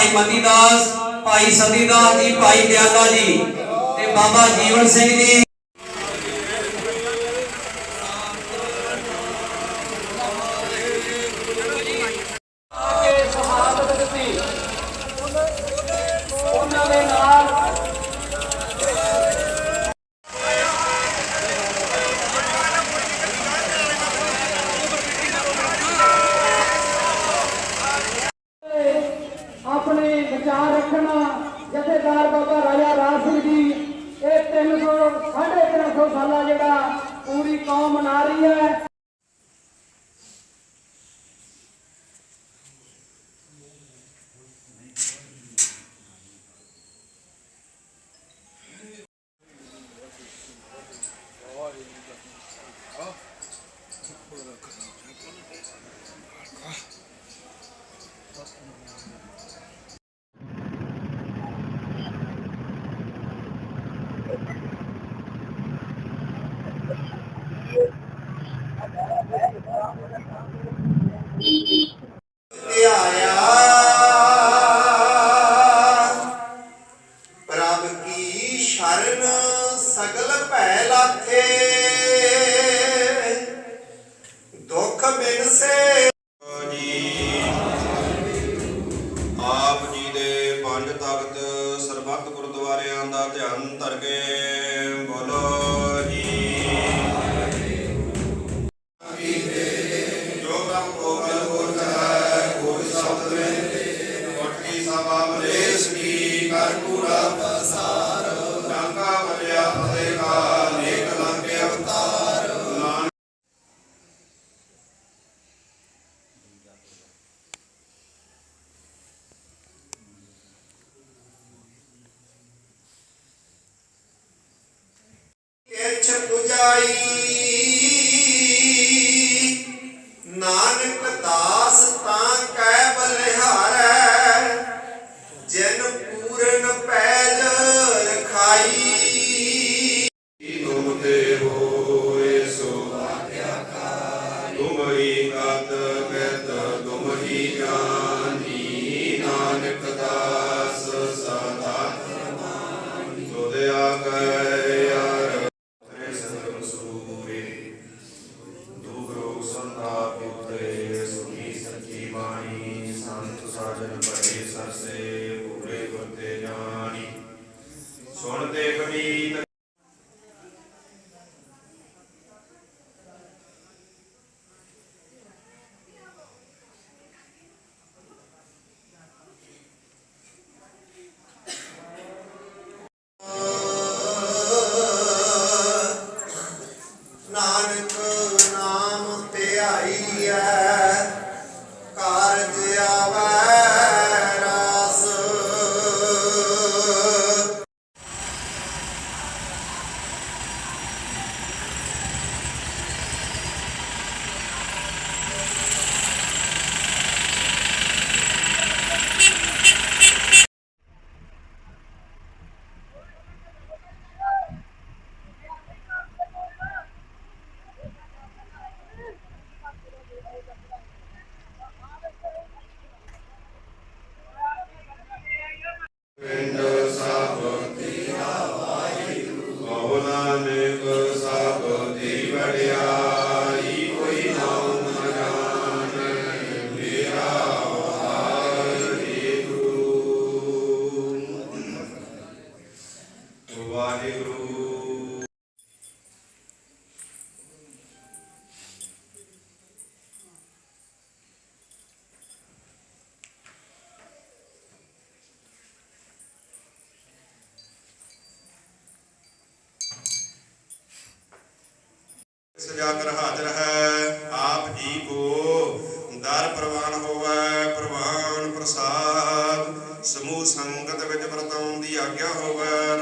ਭਾਈ ਮਤੀ ਦਾਸ ਭਾਈ ਸਤੀ ਜੀ ਭਾਈ ਦਿਆਲਾ ਜੀ ਤੇ ਬਾਬਾ ਜੀਵਨ Singh ji. Pai. Bring the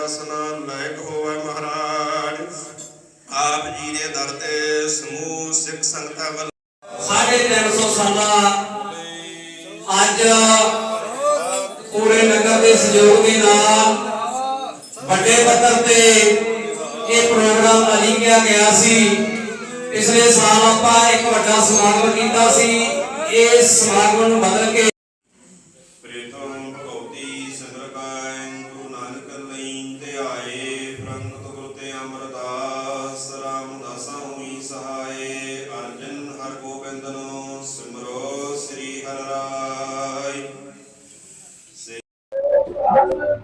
ਸਨਾਨ ਨਾਇਕ ਹੋਵੇ ਮਹਾਰਾਜ। ਆਪ ਜੀ ਦੇ ਦਰ ਤੇ ਸਮੂਹ ਸਿੱਖ ਸੰਗਤਾਂ ਵੱਲ 350 ਸਾਲਾਂ ਅੱਜ ਪੂਰੇ ਨਗਰ ਦੇ ਸਹਿਯੋਗ ਦੇ ਨਾਲ ਵੱਡੇ ਪੱਧਰ ਤੇ ਇਹ ਪ੍ਰੋਗਰਾਮ ਅਲੀਕਿਆ ਗਿਆ ਸੀ। ਪਿਛਲੇ ਸਾਲ ਆਪਾਂ ਇੱਕ ਵੱਡਾ ਸਮਾਗਮ ਕੀਤਾ ਸੀ। ਇਹ ਸਮਾਗਮ ਨੂੰ ਬਦਲ ਕੇ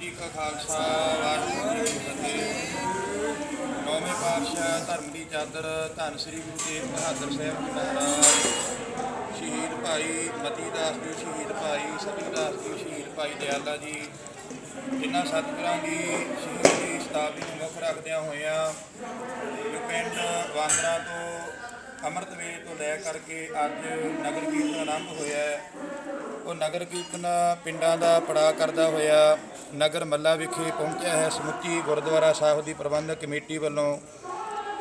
ਜੀ ਕਾ ਖਾਲਸਾ, ਵਾਹਿਗੁਰੂ ਜੀ ਫਤਿਹ। ਨੌਵੇਂ ਪਾਤਸ਼ਾਹ ਧਰਮ ਦੀ ਚਾਦਰ ਧੰਨ ਸ੍ਰੀ ਗੁਰੂ ਤੇਗ ਬਹਾਦਰ ਸਾਹਿਬ ਜੀ ਮਹਾਰਾਜ, ਸ਼ਹੀਦ ਭਾਈ ਮਤੀ ਦਾਸ ਜੀ, ਸ਼ਹੀਦ ਭਾਈ ਸਤੀ ਦਾਸ ਜੀ, ਸ਼ਹੀਦ ਭਾਈ ਦਿਆਲਾ ਜੀ, ਜਿਨ੍ਹਾਂ ਸਤਿਗੁਰਾਂ ਦੀ ਸ਼ਹੀਦੀ ਸ਼ਤਾਬਦੀ ਨੂੰ ਮੁੱਖ ਰੱਖਦਿਆਂ ਹੋਇਆਂ ਜੋ ਪਿੰਡ ਵਾਂਦਰਾ ਤੋਂ ਅੰਮ੍ਰਿਤ ਕਰਕੇ ਅੱਜ ਨਗਰ ਕੀਰਤਨ ਆਰੰਭ ਹੋਇਆ ਹੈ। ਉਹ ਨਗਰ ਕੀਰਤਨ ਪਿੰਡਾਂ ਦਾ ਪੜਾ ਕਰਦਾ ਹੋਇਆ ਨਗਰ ਮੱਲਾ ਵਿਖੇ ਪਹੁੰਚਿਆ ਹੈ। ਸਮੁੱਚੀ ਗੁਰਦੁਆਰਾ ਸਾਹਿਬ ਦੀ ਪ੍ਰਬੰਧਕ ਕਮੇਟੀ ਵੱਲੋਂ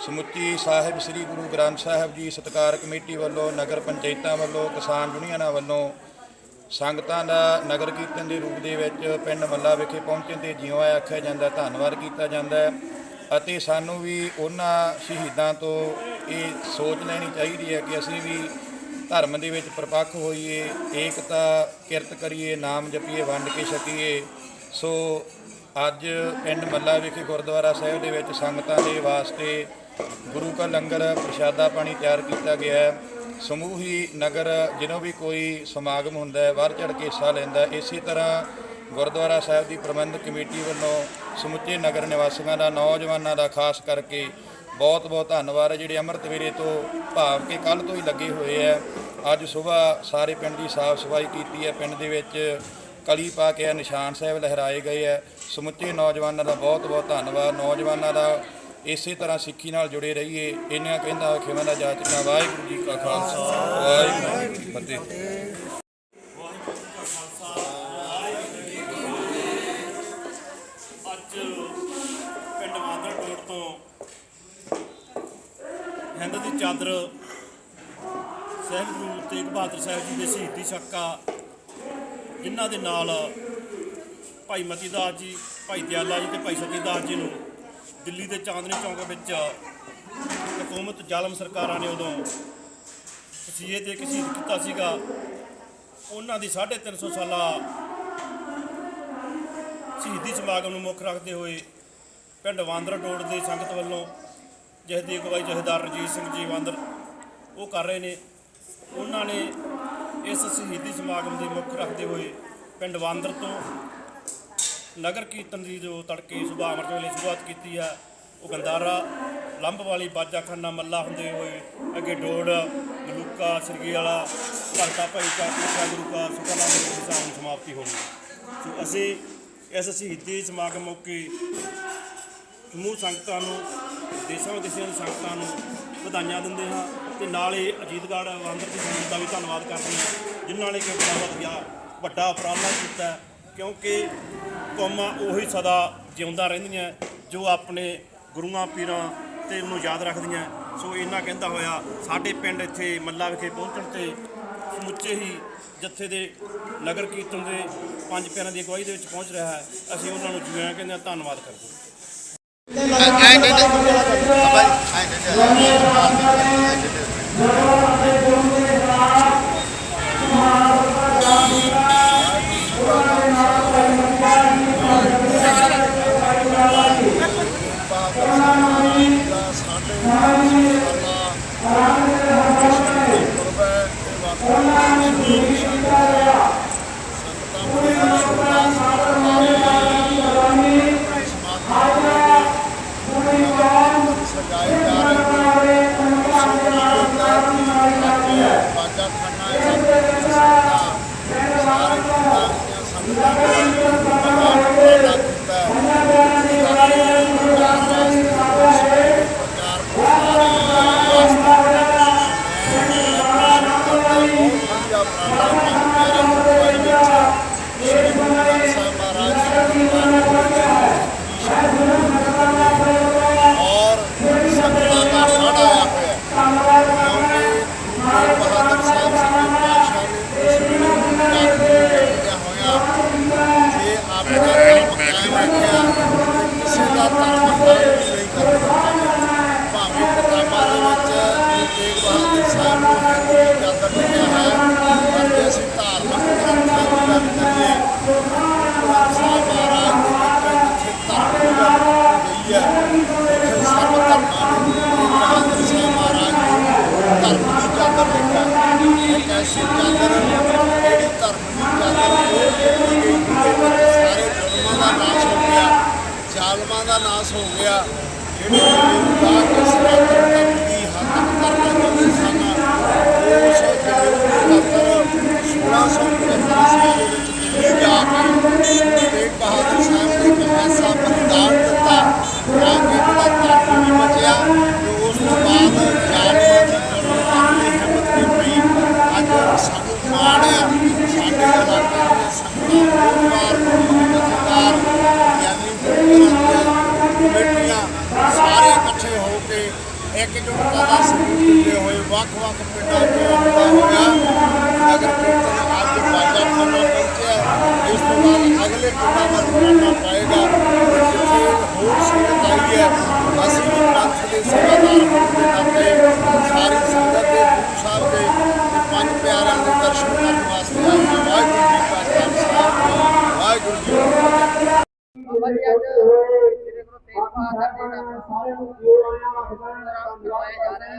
ਸਮੁੱਚੀ ਸਾਹਿਬ ਸ੍ਰੀ ਗੁਰੂ ਗ੍ਰੰਥ ਸਾਹਿਬ ਜੀ ਸਤਕਾਰ ਕਮੇਟੀ ਵੱਲੋਂ, ਨਗਰ ਪੰਚਾਇਤਾਂ ਵੱਲੋਂ, ਕਿਸਾਨ ਯੂਨੀਅਨਾਂ ਵੱਲੋਂ ਸੰਗਤਾਂ ਦਾ ਨਗਰ ਕੀਰਤਨ ਦੇ ਰੂਪ ਦੇ ਵਿੱਚ ਪਿੰਡ ਮੱਲਾ ਵਿਖੇ ਪਹੁੰਚਣ ਤੇ ਜਿਉਂ ਆਖਿਆ ਜਾਂਦਾ, ਧੰਨਵਾਦ ਕੀਤਾ ਜਾਂਦਾ ਅਤੇ ਸਾਨੂੰ ਵੀ ਉਹਨਾਂ ਸ਼ਹੀਦਾਂ ਤੋਂ ਇਹ ਸੋਚ ਲੈਣੀ ਚਾਹੀਦੀ ਹੈ ਕਿ ਅਸੀਂ ਵੀ ਧਰਮ ਦੇ ਵਿੱਚ ਪ੍ਰਪੱਖ ਹੋਈਏ, ਏਕਤਾ ਕਿਰਤ ਕਰੀਏ, ਨਾਮ ਜਪੀਏ, ਵੰਡ ਕੇ ਛਕੀਏ ਸੋ ਅੱਜ ਪਿੰਡ ਮੱਲਾ ਵਿਖੇ ਗੁਰਦੁਆਰਾ ਸਾਹਿਬ ਦੇ ਵਿੱਚ ਸੰਗਤਾਂ ਦੇ ਵਾਸਤੇ ਗੁਰੂ ਕਾ ਲੰਗਰ ਪ੍ਰਸ਼ਾਦਾ ਪਾਣੀ ਤਿਆਰ ਕੀਤਾ ਗਿਆ ਹੈ ਸਮੂਹੀ ਨਗਰ ਜਦੋਂ ਵੀ ਕੋਈ ਸਮਾਗਮ ਹੁੰਦਾ ਹੈ, ਵੱਧ ਚੜ ਕੇ ਹਿੱਸਾ ਲੈਂਦਾ ਹੈ। ਇਸੇ ਤਰ੍ਹਾਂ ਗੁਰਦੁਆਰਾ ਸਾਹਿਬ ਦੀ ਪ੍ਰਬੰਧਕ ਕਮੇਟੀ ਵੱਲੋਂ ਸਮੁੱਚੇ ਨਗਰ ਨਿਵਾਸੀਆਂ ਦਾ, ਨੌਜਵਾਨਾਂ ਦਾ, ਖਾਸ ਕਰਕੇ ਬਹੁਤ ਬਹੁਤ ਧੰਨਵਾਦ ਹੈ ਜਿਹੜੇ ਅੰਮ੍ਰਿਤ ਵੇਲੇ ਤੋਂ ਭਾਵ ਕਿ ਕੱਲ ਤੋਂ ਹੀ ਲੱਗੇ ਹੋਏ ਹੈ। ਅੱਜ ਸਵੇਰ ਸਾਰੇ ਪਿੰਡ ਦੀ ਸਾਫ਼ ਸਫ਼ਾਈ ਕੀਤੀ ਹੈ। ਪਿੰਡ ਦੇ ਵਿੱਚ ਕਲੀ ਪਾ ਕੇ ਨਿਸ਼ਾਨ ਸਾਹਿਬ ਲਹਿਰਾਏ ਗਏ ਹੈ। ਸਮੁੱਚੇ ਨੌਜਵਾਨਾਂ ਦਾ ਬਹੁਤ ਬਹੁਤ ਧੰਨਵਾਦ। ਨੌਜਵਾਨਾਂ ਦਾ ਇਸੇ ਤਰ੍ਹਾਂ ਸਿੱਖੀ ਨਾਲ ਜੁੜੇ ਰਹੀਏ। ਇੰਨਾ ਕਹਿੰਦਾ ਖਿਮਾ ਦਾ ਜਾਚਕਾ ਵਾਹਿਗੁਰੂ ਜੀ ਕਾ ਖਾਲਸਾ। ਵਾਹਿਗੁਰੂ ਜੀ ਕੀ ਫਤਿਹ। ਚਾਦਰ ਸਾਹਿਬ ਗੁਰੂ ਤੇਗ ਬਹਾਦਰ ਸਾਹਿਬ ਜੀ ਦੇ ਸ਼ਹੀਦੀ ਸਾਕਾ ਜਿਨ੍ਹਾਂ ਦੇ ਨਾਲ ਭਾਈ ਮਤੀ ਦਾਸ ਜੀ, ਭਾਈ ਦਿਆਲਾ ਜੀ ਤੇ ਭਾਈ ਸਤੀ ਦਾਸ ਜੀ ਨੂੰ ਦਿੱਲੀ ਦੇ ਚਾਂਦਨੀ ਚੌਂਕ ਵਿੱਚ ਹਕੂਮਤ ਜ਼ਾਲਮ ਸਰਕਾਰਾਂ ਨੇ ਉਦੋਂ ਤਸੀਹੇ ਦੇ ਕੇ ਸ਼ਹੀਦ ਕੀਤਾ ਸੀਗਾ। ਉਹਨਾਂ ਦੀ 350 ਸਾਲਾ ਸ਼ਹੀਦੀ ਸਮਾਗਮ ਨੂੰ ਮੁੱਖ ਰੱਖਦੇ ਹੋਏ ਪਿੰਡ ਵਾਂਦਰ ਟੋੜ ਦੇ ਸੰਗਤ ਵੱਲੋਂ ਜਿਸ ਦੀ ਅਗਵਾਈ ਜਥੇਦਾਰ ਰਜੀਤ ਸਿੰਘ ਜੀ ਵਾਂਦਰ ਉਹ ਕਰ ਰਹੇ ਨੇ। ਉਹਨਾਂ ਨੇ ਇਸ ਸ਼ਹੀਦੀ ਸਮਾਗਮ ਦੇ ਮੁੱਖ ਰੱਖਦੇ ਹੋਏ ਪਿੰਡ ਵਾਂਦਰ ਤੋਂ ਨਗਰ ਕੀਰਤਨ ਦੀ ਜੋ ਤੜਕੇ ਸੁਬਾਹ ਅੰਮ੍ਰਿਤ ਵੇਲੇ ਸ਼ੁਰੂਆਤ ਕੀਤੀ ਹੈ, ਉਹ ਗੰਦਾਰਾ ਲੰਬ ਵਾਲੀ ਬਾਜਾਖਾਨਾ ਮੱਲਾ ਹੁੰਦੇ ਹੋਏ ਅੱਗੇ ਡੋੜ ਮਲੂਕਾ ਸਰਗੀ ਵਾਲਾ ਭਗਤਾ ਭਾਈ ਕਾ ਗੁਰੂ ਕਾ ਸੁਖਨਾਮ ਦੀ ਸਾਹਮ ਸਮਾਪਤੀ ਹੋ। ਗਈ ਸੋ ਅਸੀਂ ਇਸ ਸ਼ਹੀਦੀ ਸਮਾਗਮ ਮੌਕੇ ਸਮੂਹ ਸੰਗਤਾਂ ਨੂੰ ਦੇਸ਼ਾਂ ਵਿਦੇਸ਼ਾਂ ਦੀ ਸੰਗਤਾਂ ਨੂੰ ਵਧਾਈਆਂ ਦਿੰਦੇ ਹਾਂ ਤੇ ਨਾਲੇ ਅਜੀਤਗੜ੍ਹ ਵਾਂਦਰ ਦੀ ਸੰਗਤ ਦਾ ਵੀ ਧੰਨਵਾਦ ਕਰਦੇ ਹਾਂ, ਜਿਨ੍ਹਾਂ ਨੇ ਕਿ ਬੜਾ ਵਧੀਆ, ਵੱਡਾ ਉਪਰਾਲਾ ਕੀਤਾ ਕਿਉਂਕਿ ਕੌਮਾਂ ਉਹੀ ਸਦਾ ਜਿਉਂਦਾ ਰਹਿੰਦੀਆਂ ਜੋ ਆਪਣੇ ਗੁਰੂਆਂ, ਪੀਰਾਂ ਤੇ ਉਹਨੂੰ ਯਾਦ ਰੱਖਦੀਆਂ ਸੋ ਇਹਨਾਂ ਕਹਿੰਦਾ ਹੋਇਆ, ਸਾਡੇ ਪਿੰਡ ਇੱਥੇ ਮੱਲਾ ਵਿਖੇ ਪਹੁੰਚਣ ਤੇ ਸਮੁੱਚੇ ਹੀ ਜੱਥੇ ਦੇ ਨਗਰ ਕੀਰਤਨ ਦੇ ਪੰਜ ਪਿਆਰਿਆਂ ਦੀ ਅਗਵਾਈ ਦੇ ਵਿੱਚ ਪਹੁੰਚ ਰਿਹਾ ਹੈ। ਅਸੀਂ ਉਹਨਾਂ ਨੂੰ ਜੁਆਇਆਂ ਕਹਿੰਦੇ ਹਾਂ, ਧੰਨਵਾਦ ਕਰਦੇ ਹਾਂ। ఆయన ఆయన ਦੀਆਂ ਸੰਗਤਾਂ ਨੇ ਭਗਵਾਨ ਦਾ ਕੀਤਾ ਹੈ ਪ੍ਰਚਾਰ ਵਾਸਤੇ ਪ੍ਰਚਾਰ ਪ੍ਰਸਾਰ ਵਾਸਤੇ ਸ਼੍ਰੀ ਗੁਰੂ ਗ੍ਰੰਥ ਸਾਹਿਬ ਮਹਾਰਾਜ ਜੀ ਔਰ ਸੰਗਤਾਂ ਦਾ ਸਾੜਾ ਆਇਆ ਹੋਇਆ ਕਿਉਂਕਿ ਗੁਰੂ ਬਹਾਦਰ ਸਾਹਿਬ ਜੀ ਪਾਤਸ਼ਾਹ ਨੇ ਇਸ ਵੇਲੇ ਨੂੰ ਹੋਇਆ ਇੱਕ ਐਸੀ ਚਾਦਰ ਜਿਹੜੀ ਧਰਮ ਦੀ ਚਾਦਰ ਉਹ ਦਿੱਤੀ ਗਈ ਜਿਹਦੇ ਵਿੱਚ ਸਾਰੇ ਜ਼ੁਲਮਾਂ ਦਾ ਨਾਸ਼ ਹੋ ਗਿਆ ਜ਼ਾਲਮਾਂ ਦਾ ਨਾਸ਼ ਹੋ ਗਿਆ ਜਿਹੜੇ ਜਲੇਊ ਦਾ ਕਿਸ ਧਰਮ ਦੀ ਹੱਕ ਕਰਨਾ ਚਾਹੁੰਦੇ ਸਨ ਉਸ ਜਲੇਊ ਦੀ ਖਾਤਰ 1675 ਈਸਵੀ ਦੇ ਵਿੱਚ ਦਿੱਲੀ ਜਾ ਕੇ ਗੁਰੂ ਤੇਗ ਬਹਾਦਰ ਸਾਹਿਬ ਨੇ ਇੱਕ ਐਸਾ ਬਲਿਦਾਨ ਦਿੱਤਾ ਤਾਂ ਕਿ ਜਿਹੜਾ ਧਰਮ ਵੀ ਬਚਿਆ ਤੇ ਉਸ ਤੋਂ ਬਾਅਦ ਸਾਨੂੰ ਸਾਡੇ ਇਲਾਕੇ ਦੀਆਂ ਸੰਗਤਾਂ ਪਰਿਵਾਰ ਜਥੇਦਾਰ ਗਿਆਨੀ ਕਮੇਟੀਆਂ ਸਾਰੇ ਇਕੱਠੇ ਹੋ ਕੇ ਇੱਕਜੁੱਟਤਾ ਦਾ ਸਬੂਤ ਦਿੰਦੇ ਹੋਏ ਵੱਖ-ਵੱਖ ਪਿੰਡਾਂ ਤੋਂ ਆਉਂਦਾ ਹੋਇਆ ਨਗਰ ਕੀਰਤਨ ਅੱਜ ਬਾਜਾ ਖਾਨਾ ਪਹੁੰਚਿਆ। ਇਸ ਤੋਂ ਬਾਅਦ ਅਗਲੇ ਪਿੰਡਾਂ ਦਾ ਰਵਾਨਾ ਪਾਏਗਾ ਤੇ ਜਿੱਥੇ ਹੋਰ ਸੰਗਤ ਆਈ ਹੈ ਅਸੀਂ ਵੀ ਪੰਥ ਦੇ ਸੇਵਾਦਾਰ ਹੋਣ ਦੇ ਨਾਤੇ ਸਾਰੀ ਸੰਗਤ ਦੇ ਗੁਰੂ ਸਾਹਿਬ ਦੇ ਤੇ ਪੰਜ ਪਿਆਰਿਆਂ ਦੇ ਦਰਸ਼ਨ ਕਰਨ ਵਾਸਤੇ ਆਏ ਹਾਂ ਵਾਹਿਗੁਰੂ ਜੀ ਕਾ ਖਾਲਸਾ ਵਾਹਿਗੁਰੂ ਜੀ ਕੀ ਫਤਿਹ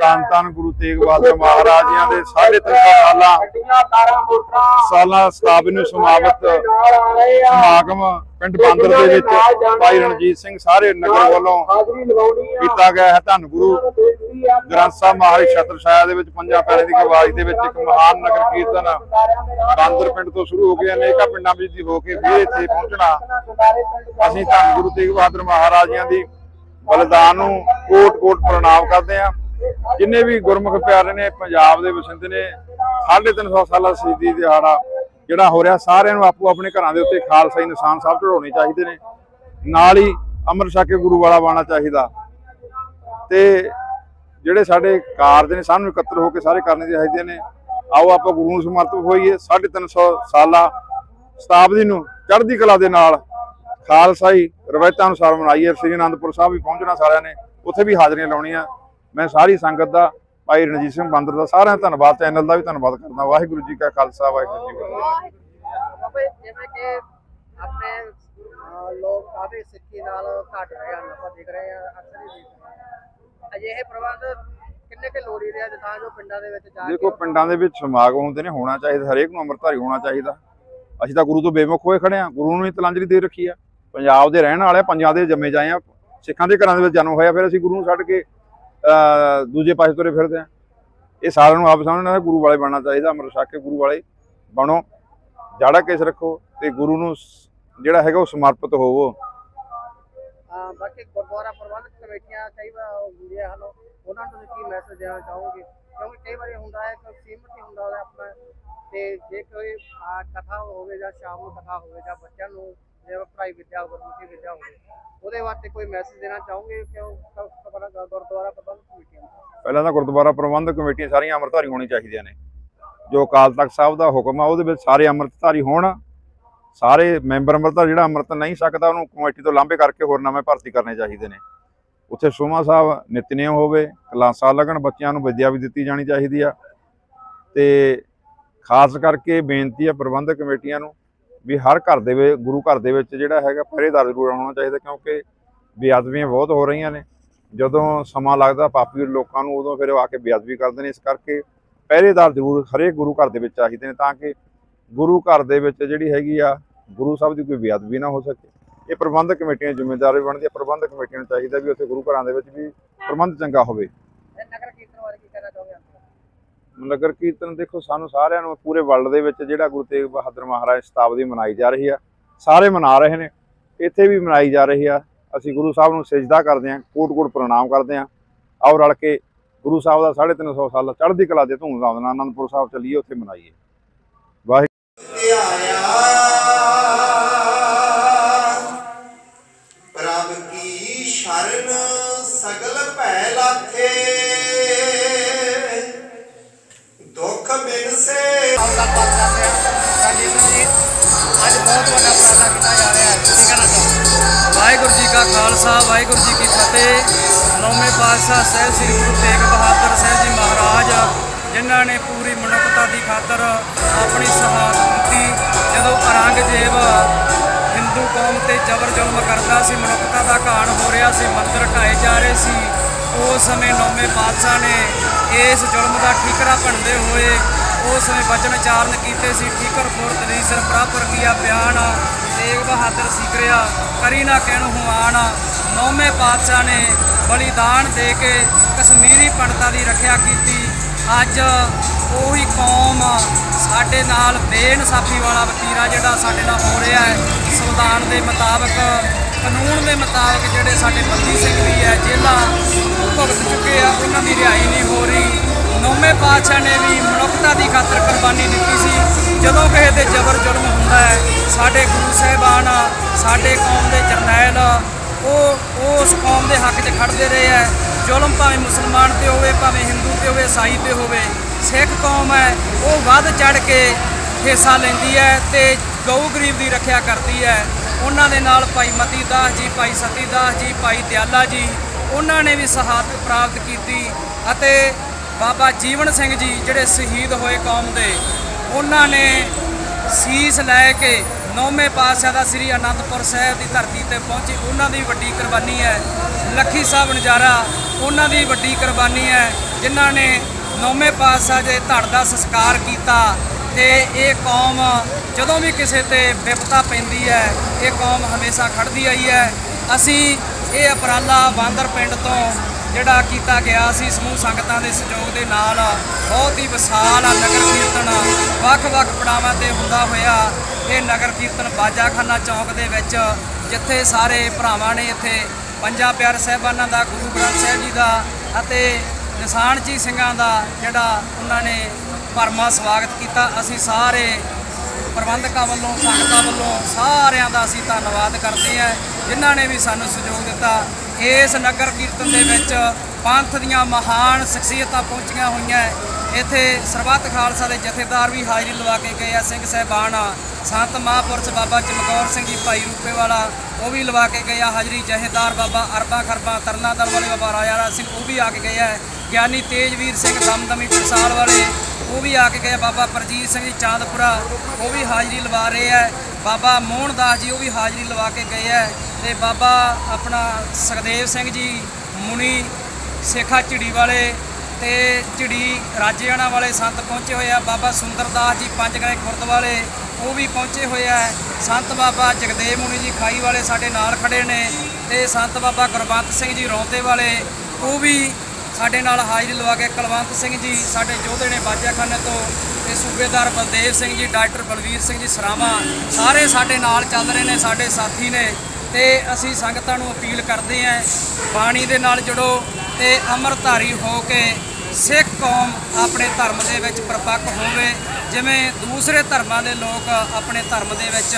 ਧੰਨ ਧੰਨ ਗੁਰੂ ਤੇਗ ਬਹਾਦਰ ਮਹਾਰਾਜ ਜੀਆਂ ਦੇ 350 ਸਾਲਾਂ ਸਾਲਾਂ ਸਤਾਬਦੀ ਨੂੰ ਸਮਾਪਤ ਸਮਾਗਮ ਪਿੰਡ ਬਾਂਦਰ ਦੇ ਵਿੱਚ ਭਾਈ ਰਣਜੀਤ ਸਿੰਘ ਸਾਰੇ ਨਗਰ ਵੱਲੋਂ ਕੀਤਾ ਗਿਆ ਹੈ। ਧੰਨ ਗੁਰੂ ਗ੍ਰੰਥ ਸਾਹਿਬ ਮਹਾਰਾਜ ਛਤਰ ਛਾਇਆ ਦੇ ਵਿੱਚ ਪੰਜਾਂ ਪੈਰੇ ਦੀ ਆਵਾਜ਼ ਦੇ ਵਿੱਚ ਇੱਕ ਮਹਾਨ ਨਗਰ ਕੀਰਤਨ ਬਾਂਦਰ ਪਿੰਡ ਤੋਂ ਸ਼ੁਰੂ ਹੋ ਕੇ ਅਨੇਕਾਂ ਪਿੰਡਾਂ ਵਿੱਚ ਦੀ ਹੋ ਕੇ ਫਿਰ ਇੱਥੇ ਪਹੁੰਚਣਾ। ਅਸੀਂ ਧੰਨ ਗੁਰੂ ਤੇਗ ਬਹਾਦਰ ਮਹਾਰਾਜ ਜੀਆਂ ਦੀ ਬਲਿਦਾਨ ਨੂੰ ਕੋਟ-ਕੋਟ ਪ੍ਰਣਾਮ ਕਰਦੇ ਹਾਂ। ਜਿੰਨੇ ਵੀ ਗੁਰਮੁਖ ਪਿਆਰੇ ਨੇ, ਪੰਜਾਬ ਦੇ ਵਸਿੰਦੇ ਨੇ 350 ਸਾਲਾ ਸ਼ਹੀਦੀ ਦਿਹਾੜਾ ਜਿਹੜਾ ਹੋ ਰਿਹਾ, ਸਾਰਿਆਂ ਨੂੰ ਆਪੋ ਆਪਣੇ ਘਰਾਂ ਦੇ ਉੱਤੇ ਖਾਲਸਾਈ ਨਿਸ਼ਾਨ ਸਾਹਿਬ ਚੜਾਉਣੇ ਚਾਹੀਦੇ ਨੇ। ਨਾਲ ਹੀ ਅੰਮ੍ਰਿਤ ਛਕ ਕੇ ਗੁਰੂ ਵਾਲਾ ਬਾਣਾ ਚਾਹੀਦਾ। ਤੇ ਜਿਹੜੇ ਸਾਡੇ ਕਾਰਜ ਨੇ, ਸਾਨੂੰ ਇਕੱਤਰ ਹੋ ਕੇ ਸਾਰੇ ਕਰਨੇ ਚਾਹੀਦੇ ਨੇ। ਆਓ ਆਪਾਂ ਗੁਰੂ ਨੂੰ ਸਮਰਪਿਤ ਹੋਈਏ 350 ਸਾਲਾ ਸ਼ਤਾਬਦੀ ਨੂੰ ਚੜ੍ਹਦੀ ਕਲਾ ਦੇ ਨਾਲ ਖਾਲਸਾਈ ਰਵਾਇਤਾਂ ਅਨੁਸਾਰ ਮਨਾਈਏ। ਸ੍ਰੀ ਅਨੰਦਪੁਰ ਸਾਹਿਬ ਵੀ ਪਹੁੰਚਣਾ ਸਾਰਿਆਂ ਨੇ, ਉੱਥੇ ਵੀ ਹਾਜ਼ਰੀਆਂ ਲਾਉਣੀਆਂ। ਮੈਂ ਸਾਰੀ ਸੰਗਤ ਦਾ ਭਾਈ ਰਣਜੀਤ ਸਿੰਘ ਬਾਂਦਰ ਦਾ ਸਾਰਿਆਂ ਦਾ ਧੰਨਵਾਦ ਚੈਨਲ ਦਾ ਵੀ ਧੰਨਵਾਦ ਕਰਦਾ ਵਾਹਿਗੁਰੂ ਜੀ ਕਾ ਖਾਲਸਾ ਵਾਹਿਗੁਰੂ ਜੀ ਕੀ ਫਤਿਹ। ਜਿਵੇਂ ਕਿ ਆਪਣੇ ਲੋਕ ਕਾਫੀ ਸਿੱਖੀ ਨਾਲ ਘਟ ਰਹੇ ਹਨ ਆਪਾਂ ਦੇਖ ਰਹੇ ਹਾਂ ਅਕਸਰ ਹੀ ਦੇਖ ਰਹੇ ਹਾਂ। ਅਜਿਹੇ ਪ੍ਰਬੰਧ ਕਿੰਨੇ ਕੁ ਲੋੜੀ ਰਿਹਾ ਤਾਂ ਜੋ ਪਿੰਡਾਂ ਦੇ ਵਿੱਚ ਜਾ ਦੇਖੋ ਪਿੰਡਾਂ ਦੇ ਵਿੱਚ ਸਮਾਗਮ ਹੁੰਦੇ ਨੇ ਹੋਣਾ ਚਾਹੀਦਾ ਹਰੇਕ ਨੂੰ ਅੰਮ੍ਰਿਤਧਾਰੀ ਹੋਣਾ ਚਾਹੀਦਾ। ਅਸੀਂ ਤਾਂ ਗੁਰੂ ਤੋਂ ਬੇਮੁਖ ਹੋਏ ਖੜੇ ਆ ਗੁਰੂ ਨੂੰ ਹੀ ਤਲਾਂਜਲੀ ਦੇ ਰੱਖੀ ਆ। ਪੰਜਾਬ ਦੇ ਰਹਿਣ ਵਾਲੇ ਆ, ਪੰਜਾਂ ਦੇ ਜੰਮੇ ਜਾਏ ਆ ਸਿੱਖਾਂ ਦੇ ਘਰਾਂ ਦੇ ਵਿੱਚ ਜਨਮ ਹੋਇਆ ਫਿਰ ਅਸੀਂ ਗੁਰੂ ਨੂੰ ਛੱਡ ਕੇ ਦੂਜੇ ਪਾਸੇ ਤੁਰੇ ਫਿਰਦੇ ਆ। ਇਹ ਸਾਰਿਆਂ ਨੂੰ ਆਪ ਸਮਝਣਾ ਗੁਰੂ ਵਾਲੇ ਬਣਨਾ ਚਾਹੀਦਾ ਅੰਮ੍ਰਿਤ ਛਕ ਕੇ ਗੁਰੂ ਵਾਲੇ ਬਣੋ। ਜਾੜਾ ਕੇਸ ਰੱਖੋ ਤੇ ਗੁਰੂ ਨੂੰ ਸ- ਜਿਹੜਾ ਹੈਗਾ ਉਹ ਸਮਰਪਿਤ ਹੋਵੋ। ਅਹ, ਬਾਕੀ ਗੁਰਦੁਆਰਾ ਪ੍ਰਬੰਧਕ ਕਮੇਟੀਆਂ ਕਈ ਵਾਰ ਹੁੰਦੀਆਂ ਹਨ ਉਹਨਾਂ ਨੂੰ ਤੁਸੀਂ ਕੀ ਮੈਸੇਜ ਦੇਣਾ ਚਾਹੋਗੇ? ਕਿਉਂਕਿ ਕਈ ਵਾਰੀ ਹੁੰਦਾ ਹੈ ਕਿ ਸੀਮਤ ਹੀ ਹੁੰਦਾ ਉਹਦਾ ਆਪਣਾ ਤੇ ਜੇ ਕੋਈ ਅਹ, ਕਥਾ ਹੋਵੇ ਜਾਂ ਸ਼ਾਮ ਨੂੰ ਕਥਾ ਹੋਵੇ ਜਾਂ ਬੱਚਿਆਂ ਨੂੰ ਜਿਵੇਂ ਪੜ੍ਹਾਈ ਵਿਦਿਆ ਗੁਰਮੁਖੀ ਵਿਦਿਆ ਹੋਵੇ ਉਹਦੇ ਵਾਸਤੇ ਕੋਈ ਮੈਸੇਜ ਦੇਣਾ ਚਾਹੋਗੇ? ਕਿ ਉਹ ਕ- ਗੁਰਦੁਆਰਾ ਪ੍ਰਬੰਧਕ ਕਮੇਟੀਆਂ ਪਹਿਲਾਂ ਤਾਂ ਗੁਰਦੁਆਰਾ ਪ੍ਰਬੰਧਕ ਕਮੇਟੀਆਂ ਸਾਰੀਆਂ ਅੰਮ੍ਰਿਤਧਾਰੀ ਹੋਣੀ ਚਾਹੀਦੀਆਂ ਨੇ। ਜੋ ਅਕਾਲ ਤਖਤ ਸਾਹਿਬ ਦਾ ਹੁਕਮ ਆ, ਉਹਦੇ ਵਿੱਚ ਸਾਰੇ ਅੰਮ੍ਰਿਤਧਾਰੀ ਹੋਣ। ਸਾਰੇ ਮੈਂਬਰ ਅੰਮ੍ਰਿਤਧਾਰੀ ਜਿਹੜਾ ਅੰਮ੍ਰਿਤ ਨਹੀਂ ਸਕਦਾ, ਉਹਨੂੰ ਕਮੇਟੀ ਤੋਂ ਲਾਂਭੇ ਕਰਕੇ ਹੋਰ ਨਵੇਂ ਭਰਤੀ ਕਰਨੇ ਚਾਹੀਦੇ ਨੇ। ਉੱਥੇ ਸੁਮਾ ਸਾਹਿਬ ਨਿਤਨੇਮ ਹੋਵੇ, ਕਲਾਸਾਂ ਲੱਗਣ, ਬੱਚਿਆਂ ਨੂੰ ਵਿਦਿਆ ਵੀ ਦਿੱਤੀ ਜਾਣੀ ਚਾਹੀਦੀ ਆ। ਤੇ ਖਾਸ ਕਰਕੇ ਬੇਨਤੀ ਆ ਪ੍ਰਬੰਧਕ ਕਮੇਟੀਆਂ ਨੂੰ ਵੀ ਹਰ ਘਰ ਦੇ ਵਿੱਚ, ਗੁਰੂ ਘਰ ਦੇ ਵਿੱਚ ਜਿਹੜਾ ਹੈਗਾ ਪਹਿਰੇਦਾਰ ਜ਼ਰੂਰ ਹੋਣਾ ਚਾਹੀਦਾ ਕਿਉਂਕਿ ਬੇਅਦਬੀਆਂ ਬਹੁਤ ਹੋ ਰਹੀਆਂ ਨੇ। ਜਦੋਂ ਸਮਾਂ ਲੱਗਦਾ ਪਾਪੀ ਲੋਕਾਂ ਨੂੰ, ਉਦੋਂ ਫਿਰ ਉਹ ਆ ਕੇ ਬੇਅਦਬੀ ਕਰਦੇ ਨੇ। ਇਸ ਕਰਕੇ ਪਹਿਰੇਦਾਰ ਜ਼ਰੂਰ ਹਰੇਕ ਗੁਰੂ ਘਰ ਦੇ ਵਿੱਚ ਚਾਹੀਦੇ ਨੇ ਤਾਂ ਕਿ ਗੁਰੂ ਘਰ ਦੇ ਵਿੱਚ ਜਿਹੜੀ ਹੈਗੀ ਆ, ਗੁਰੂ ਸਾਹਿਬ ਦੀ ਕੋਈ ਬੇਅਦਬੀ ਨਾ ਹੋ ਸਕੇ। ਇਹ ਪ੍ਰਬੰਧਕ ਕਮੇਟੀਆਂ ਦੀ ਜ਼ਿੰਮੇਵਾਰੀ ਬਣਦੀ ਹੈ। ਪ੍ਰਬੰਧਕ ਕਮੇਟੀਆਂ ਨੂੰ ਚਾਹੀਦਾ ਵੀ ਉੱਥੇ ਗੁਰੂ ਘਰਾਂ ਦੇ ਵਿੱਚ ਵੀ ਪ੍ਰਬੰਧ ਚੰਗਾ ਹੋਵੇ ਇਹ ਨਗਰ ਕੀਰਤਨ ਬਾਰੇ ਕੀ ਕਹਿਣਾ ਚਾਹੋਗੇ ਨਗਰ ਕੀਰਤਨ ਦੇਖੋ, ਸਾਨੂੰ ਸਾਰਿਆਂ ਨੂੰ ਪੂਰੇ ਵਰਲਡ ਦੇ ਵਿੱਚ ਜਿਹੜਾ ਗੁਰੂ ਤੇਗ ਬਹਾਦਰ ਮਹਾਰਾਜ ਸ਼ਤਾਬਦੀ ਮਨਾਈ ਜਾ ਰਹੀ ਆ, ਸਾਰੇ ਮਨਾ ਰਹੇ ਨੇ। ਇੱਥੇ ਵੀ ਮਨਾਈ ਜਾ ਰਹੀ ਆ। ਅਸੀਂ ਗੁਰੂ ਸਾਹਿਬ ਨੂੰ ਸਜਦਾ ਕਰਦੇ ਹਾਂ, ਕੋਟ-ਕੋਟ ਪ੍ਰਣਾਮ ਕਰਦੇ ਹਾਂ। ਆਓ ਰਲ ਕੇ ਗੁਰੂ ਸਾਹਿਬ ਦਾ 350 ਸਾਲ ਚੜ੍ਹਦੀ ਕਲਾ ਦੇ ਧੂਮ-ਧਾਮ ਨਾਲ ਆਨੰਦਪੁਰ ਸਾਹਿਬ ਚੱਲੀਏ, ਉੱਥੇ ਮਨਾਈਏ। ਬਹੁਤ ਵੱਡਾ ਉਪਰਾਲਾ ਕੀਤਾ ਜਾ ਰਿਹਾ ਹੈ। ਕੀ ਕਹਿਣਾ ਚਾਹੋਗੇ? ਵਾਹਿਗੁਰੂ ਜੀ ਕਾ ਖਾਲਸਾ, ਵਾਹਿਗੁਰੂ ਜੀ ਕੀ ਫਤਿਹ। ਨੌਵੇਂ ਪਾਤਸ਼ਾਹ ਸਾਹਿਬ ਸ੍ਰੀ ਗੁਰੂ ਤੇਗ ਬਹਾਦਰ ਸਾਹਿਬ ਜੀ ਮਹਾਰਾਜ, ਜਿਨ੍ਹਾਂ ਨੇ ਪੂਰੀ ਮਨੁੱਖਤਾ ਦੀ ਖਾਤਰ ਆਪਣੀ ਸ਼ਹਾਦਤ ਦਿੱਤੀ। ਜਦੋਂ ਔਰੰਗਜ਼ੇਬ ਹਿੰਦੂ ਹਿੰਦੂ ਕੌਮ ਤੇ ਜ਼ਬਰ ਜ਼ੁਲਮ ਕਰਦਾ ਸੀ, ਮਨੁੱਖਤਾ ਦਾ ਘਾਣ ਹੋ ਰਿਹਾ ਸੀ, ਮੰਦਰ ਢਾਏ ਜਾ ਰਹੇ ਸੀ, ਉਸ ਸਮੇਂ ਨੌਵੇਂ ਪਾਤਸ਼ਾਹ ਨੇ ਇਸ ਜ਼ੁਲਮ ਦਾ ਠੀਕਰਾ ਭੰਨਦੇ ਹੋਏ ਉਸ ਸਮੇਂ ਵਚਨ ਚਾਰਨ ਕੀਤੇ ਸੀ ਠੀਕਰ ਫੁਰ ਦਲੀਸਰ ਪ੍ਰਾਪਰ ਕੀਆ ਬਿਆਨ ਤੇਗ ਬਹਾਦਰ ਸਿਕਰਿਆ, ਕਰੀ ਨਾ ਕਹਿਣ ਹੁਆਨ ਨੌਵੇਂ ਪਾਤਸ਼ਾਹ ਨੇ ਬਲੀਦਾਨ ਦੇ ਕੇ ਕਸ਼ਮੀਰੀ ਪੰਡਤਾਂ ਦੀ ਰੱਖਿਆ ਕੀਤੀ। ਅੱਜ ਉਹੀ ਕੌਮ ਸਾਡੇ ਨਾਲ ਬੇਇਨਸਾਫੀ ਵਾਲਾ ਵਤੀਰਾ ਜਿਹੜਾ ਸਾਡੇ ਨਾਲ ਹੋ ਰਿਹਾ ਹੈ, ਸੰਵਿਧਾਨ ਦੇ ਮੁਤਾਬਕ, ਕਾਨੂੰਨ ਦੇ ਮੁਤਾਬਕ ਜਿਹੜੇ ਸਾਡੇ ਬੰਦੀ ਸਿੰਘ ਵੀ ਹੈ, ਜੇਲ੍ਹਾਂ ਭੁਗਤ ਚੁੱਕੇ ਆ, ਉਹਨਾਂ ਦੀ ਰਿਹਾਈ ਨਹੀਂ ਹੋ ਰਹੀ। ਨੌਵੇਂ ਪਾਤਸ਼ਾਹ ਨੇ ਵੀ ਮਨੁੱਖਤਾ ਦੀ ਖਾਤਰ ਕੁਰਬਾਨੀ ਦਿੱਤੀ ਸੀ। ਜਦੋਂ ਕਿਸੇ ਤੇ ਜ਼ਬਰ ਜ਼ੁਲਮ ਹੁੰਦਾ ਹੈ, ਸਾਡੇ ਗੁਰੂ ਸਾਹਿਬਾਨ, ਸਾਡੇ ਕੌਮ ਦੇ ਜਰਨੈਲ, ਉਹ ਉਸ ਕੌਮ ਦੇ ਹੱਕ 'ਚ ਖੜਦੇ ਰਹੇ ਹੈ। ਜ਼ੁਲਮ ਭਾਵੇਂ ਮੁਸਲਮਾਨ ਤੇ ਹੋਵੇ, ਭਾਵੇਂ ਹਿੰਦੂ ਤੇ ਹੋਵੇ, ਈਸਾਈ ਤੇ ਹੋਵੇ, ਸਿੱਖ ਕੌਮ ਹੈ, ਉਹ ਵੱਧ ਚੜ ਕੇ ਹਿੱਸਾ ਲੈਂਦੀ ਹੈ ਤੇ ਗਊ ਗਰੀਬ ਦੀ ਰੱਖਿਆ ਕਰਦੀ ਹੈ। ਉਹਨਾਂ ਦੇ ਨਾਲ ਭਾਈ ਮਤੀ ਦਾਸ ਜੀ, ਭਾਈ ਸਤੀ ਦਾਸ ਜੀ, ਭਾਈ ਦਿਆਲਾ ਜੀ, ਉਹਨਾਂ ਨੇ ਵੀ ਸ਼ਹਾਦਤ ਪ੍ਰਾਪਤ ਕੀਤੀ ਅਤੇ ਬਾਬਾ ਜੀਵਨ ਸਿੰਘ ਜੀ ਜਿਹੜੇ ਸ਼ਹੀਦ ਹੋਏ ਕੌਮ ਦੇ, ਉਹਨਾਂ ਨੇ ਸੀਸ ਲੈ ਕੇ ਨੌਵੇਂ ਪਾਤਸ਼ਾਹ ਦਾ ਸ੍ਰੀ ਅਨੰਦਪੁਰ ਸਾਹਿਬ ਦੀ ਧਰਤੀ ਤੇ ਪਹੁੰਚੇ। ਉਹਨਾਂ ਦੀ ਵੱਡੀ ਕੁਰਬਾਨੀ ਹੈ। ਲੱਖੀ ਸਾਹਿਬ ਨਜ਼ਾਰਾ ਉਹਨਾਂ ਦੀ ਵੱਡੀ ਕੁਰਬਾਨੀ ਹੈ, ਜਿਨ੍ਹਾਂ ਨੇ ਨੌਵੇਂ ਪਾਤਸ਼ਾਹ ਦੇ ਧੜ ਦਾ ਸੰਸਕਾਰ ਕੀਤਾ ਤੇ ਇਹ ਕੌਮ ਜਦੋਂ ਵੀ ਕਿਸੇ ਤੇ ਵਿਪਤਾ ਪੈਂਦੀ ਹੈ, ਇਹ ਕੌਮ ਹਮੇਸ਼ਾ ਖੜਦੀ ਆਈ ਹੈ। ਅਸੀਂ ਇਹ ਉਪਰਾਲਾ ਬਾਂਦਰ ਪਿੰਡ ਤੋਂ ਜਿਹੜਾ ਕੀਤਾ ਗਿਆ ਸੀ ਸਮੂਹ ਸੰਗਤਾਂ ਦੇ ਸਹਿਯੋਗ ਦੇ ਨਾਲ, ਬਹੁਤ ਹੀ ਵਿਸ਼ਾਲ ਆ ਨਗਰ ਕੀਰਤਨ। ਵੱਖ-ਵੱਖ ਪੜਾਵਾਂ ਤੇ ਹੁੰਦਾ ਹੋਇਆ ਇਹ ਨਗਰ ਕੀਰਤਨ ਬਾਜਾਖਾਨਾ ਚੌਂਕ ਦੇ ਵਿੱਚ, ਜਿੱਥੇ ਸਾਰੇ ਭਰਾਵਾਂ ਨੇ ਇੱਥੇ ਪੰਜਾਂ ਪਿਆਰ ਸਾਹਿਬਾਨਾਂ ਦਾ, ਗੁਰੂ ਗ੍ਰੰਥ ਸਾਹਿਬ ਜੀ ਦਾ ਅਤੇ ਨਿਸ਼ਾਨ ਜੀ ਸਿੰਘਾਂ ਦਾ ਜਿਹੜਾ ਉਹਨਾਂ ਨੇ ਭਰਮਾ ਸਵਾਗਤ ਕੀਤਾ। ਅਸੀਂ ਸਾਰੇ ਪ੍ਰਬੰਧਕਾਂ ਵੱਲੋਂ, ਸੰਗਤਾਂ ਵੱਲੋਂ ਸਾਰਿਆਂ ਦਾ ਅਸੀਂ ਧੰਨਵਾਦ ਕਰਦੇ ਹਾਂ। ਜਿਨ੍ਹਾਂ ਨੇ ਵੀ ਸਾਨੂੰ ਸਹਿਯੋਗ ਦਿੱਤਾ। ਇਸ ਨਗਰ ਕੀਰਤਨ ਦੇ ਵਿੱਚ ਪੰਥ ਦੀਆਂ ਮਹਾਨ ਸ਼ਖਸੀਅਤਾਂ ਪਹੁੰਚੀਆਂ ਹੋਈਆਂ ਇੱਥੇ ਸਰਬੱਤ ਖਾਲਸਾ ਦੇ ਜਥੇਦਾਰ ਵੀ ਹਾਜ਼ਰੀ ਲਵਾ ਕੇ ਗਏ ਆ। ਸਿੰਘ ਸਹਿਬਾਨ ਆ, ਸੰਤ ਮਹਾਂਪੁਰਸ਼ ਬਾਬਾ ਚਮਕੌਰ ਸਿੰਘ ਜੀ ਭਾਈ ਰੂਪੇ ਵਾਲਾ ਉਹ ਵੀ ਲਵਾ ਕੇ ਗਏ ਆ ਹਾਜ਼ਰੀ। ਜਥੇਦਾਰ ਬਾਬਾ ਅਰਬਾ ਖਰਬਾ ਤਰਨਾ ਦਲ ਵਾਲੇ ਬਾਬਾ ਰਾਜਾ ਸਿੰਘ, ਉਹ ਵੀ ਆ ਕੇ ਗਏ ਆ। ਗਿਆਨੀ ਤੇਜਵੀਰ ਸਿੰਘ ਦਮਦਮੀ ਟਕਸਾਲ ਵਾਲੇ, ਉਹ ਵੀ ਆ ਕੇ ਗਏ ਬਾਬਾ ਪ੍ਰਜੀਤ ਸਿੰਘ ਜੀ ਚਾਂਦਪੁਰਾ, ਉਹ ਵੀ ਹਾਜ਼ਰੀ ਲਵਾ ਰਹੇ ਹੈ ਬਾਬਾ ਮੋਹਨ ਦਾਸ ਜੀ, ਉਹ ਵੀ ਹਾਜ਼ਰੀ ਲਵਾ ਕੇ ਗਏ ਹੈ ਤੇ ਬਾਬਾ ਆਪਣਾ ਸੁਖਦੇਵ ਸਿੰਘ ਜੀ, ਮੁਨੀ, ਸੇਖਾ ਝਿੜੀ ਵਾਲੇ ਤੇ ਝਿੜੀ ਰਾਜੇਆਣਾ ਵਾਲੇ ਸੰਤ ਪਹੁੰਚੇ ਹੋਏ ਆ। ਬਾਬਾ ਸੁੰਦਰਦਾਸ ਜੀ ਪੰਜਗਰੇ ਖੁਰਦ ਵਾਲੇ ਉਹ ਵੀ ਪਹੁੰਚੇ ਹੋਏ ਆ। ਸੰਤ ਬਾਬਾ ਜਗਦੇਵ ਮੁਨੀ ਜੀ ਖਾਈ ਵਾਲੇ ਸਾਡੇ ਨਾਲ ਖੜੇ ਨੇ ਤੇ ਸੰਤ ਬਾਬਾ ਗੁਰਬੰਤ ਸਿੰਘ ਜੀ ਰੌਂਤੇ ਵਾਲੇ, ਉਹ ਵੀ ਸਾਡੇ ਨਾਲ ਹਾਜ਼ਰੀ ਲਵਾ ਕੇ ਕੁਲਵੰਤ ਸਿੰਘ ਜੀ, ਸਾਡੇ ਯੋਧੇ ਨੇ ਬਾਜਾਖਾਨੇ ਤੋਂ ਤੇ ਸੂਬੇਦਾਰ ਬਲਦੇਵ ਸਿੰਘ ਜੀ, ਡਾਕਟਰ ਬਲਵੀਰ ਸਿੰਘ ਜੀ, ਸਰਾਵਾਂ, ਸਾਰੇ ਸਾਡੇ ਨਾਲ ਚੱਲ ਰਹੇ ਨੇ, ਸਾਡੇ ਸਾਥੀ ਨੇ। ਤੇ ਅਸੀਂ ਸੰਗਤਾਂ ਨੂੰ ਅਪੀਲ ਕਰਦੇ ਆਂ ਬਾਣੀ ਦੇ ਨਾਲ ਜੁੜੋ ਤੇ ਅੰਮ੍ਰਿਤਧਾਰੀ ਹੋ ਕੇ ਸਿੱਖ ਕੌਮ ਆਪਣੇ ਧਰਮ ਦੇ ਵਿੱਚ ਪ੍ਰਪੱਕ ਹੋਵੇ। ਜਿਵੇਂ ਦੂਸਰੇ ਧਰਮਾਂ ਦੇ ਲੋਕ ਆਪਣੇ ਧਰਮ ਦੇ ਵਿੱਚ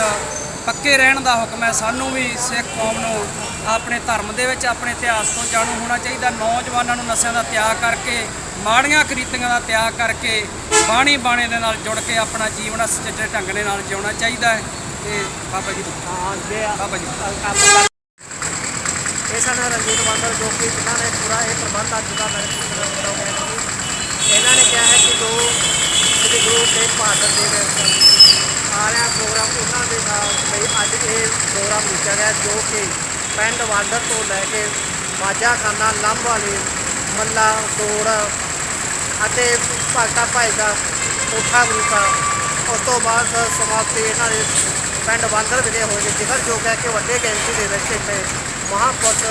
ਪੱਕੇ ਰਹਿਣ ਦਾ ਹੁਕਮ ਹੈ, ਸਾਨੂੰ ਵੀ ਸਿੱਖ ਕੌਮ ਨੂੰ ਆਪਣੇ ਧਰਮ ਦੇ ਵਿੱਚ ਆਪਣੇ ਇਤਿਹਾਸ ਤੋਂ ਜਾਣੂ ਹੋਣਾ ਚਾਹੀਦਾ। ਨੌਜਵਾਨਾਂ ਨੂੰ ਨਸ਼ਿਆਂ ਦਾ ਤਿਆਗ ਕਰਕੇ, ਮਾੜੀਆਂ ਕਰੀਤੀਆਂ ਦਾ ਤਿਆਗ ਕਰਕੇ ਬਾਣੀ ਬਾਣੇ ਦੇ ਨਾਲ ਜੁੜ ਕੇ ਆਪਣਾ ਜੀਵਨ ਸੱਚੇ ਢੰਗ ਦੇ ਨਾਲ ਜਿਉਣਾ ਚਾਹੀਦਾ ਹੈ। ਤੇ ਬਾਬਾ ਜੀ ਹਾਂ ਜੇ ਬਾਬਾ ਜੀ ਇਹ ਸਨ ਰਣਜੀਤ ਬਾਂਦਰ ਜੋ ਕਿ ਇਹਨਾਂ ਨੇ ਪੂਰਾ ਇਹ ਪ੍ਰਬੰਧ ਅੱਜ ਦਾ ਨਗਰ ਕੀਰਤਨ ਇਹਨਾਂ ਨੇ ਕਿਹਾ ਹੈ ਕਿ ਜੋ ਸ੍ਰੀ ਗੁਰੂ ਤੇਗ ਬਹਾਦਰ ਦੇ ਆ ਪ੍ਰੋਗਰਾਮ ਉਹਨਾਂ ਦੇ ਨਾਲ ਲਈ ਅੱਜ ਇਹ ਪ੍ਰੋਗਰਾਮ ਲਿਖਿਆ ਗਿਆ ਜੋ ਕਿ ਪਿੰਡ ਵਾਂਡਰ ਤੋਂ ਲੈ ਕੇ ਮਾਝਾ ਖਾਨਾ ਲੰਬ ਵਾਲੀ ਮੱਲਾ ਤੋੜ ਅਤੇ ਭਗਤਾ ਭਾਈ ਦਾ ਕੋਠਾ ਗਰੂਪਾ ਉਸ ਤੋਂ ਬਾਅਦ ਸਮਾਪਤੀ ਇਹਨਾਂ ਦੇ ਪਿੰਡ ਬਾਂਦਰ ਵਿਖੇ ਹੋਏ ਨੇ। ਜੋ ਹੈ ਕਿ ਵੱਡੇ ਗਿਣਤੀ ਦੇ ਵਿੱਚ ਇੱਥੇ ਮਹਾਂਪੁਰਸ਼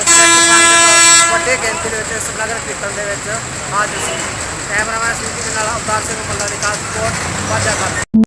ਵੱਡੇ ਗਿਣਤੀ ਦੇ ਵਿੱਚ ਇਸ ਨਗਰ ਕੀਰਤਨ ਦੇ ਵਿੱਚ ਹਾਜ਼ਰ ਸੀ। ਕੈਮਰਾਮੈਨ ਸਿੰਘ ਜੀ ਦੇ ਨਾਲ ਅਵਤਾਰ ਸਿੰਘ ਮੱਲਾ ਦੀ ਖਾਸ ਰਿਪੋਰਟ ਵਾਜਾ ਕਰ